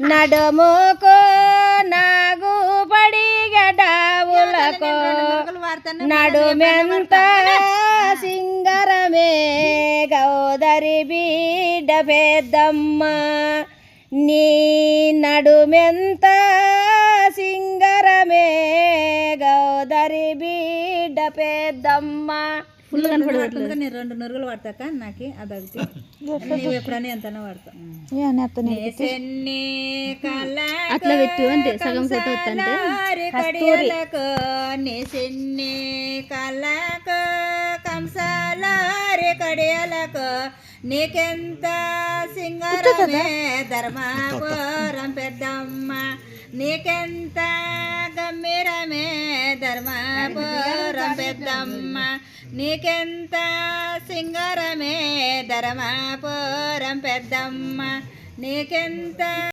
నడుముకు నాగు పడిగడావులకు నడుమెంత సింగరమే గౌదరి బీడ పెద్దమ్మ. నీ నడుమెంత సింగరమే గౌదరి బీడ పెద్దమ్మ. ఫుల్ కనపడదు నేను రెండు నురుగులు పడతాక నాకు అదొకటి నువ్వు ఎప్పుడైనా ఎంతనో చెన్ని అట్లా పెట్టు అంటే సగం ఫోటో వస్తుంటే కడియలకు కంసాలారి నీకెంత సింగరమే ధర్మాపురం పెద్దమ్మ నీకెంత గమ్మిరమే ధర్మాపురం పెద్దమ్మ. నీకెంత సింగరమే ధర్మాపురం పెద్దమ్మ. నీకెంత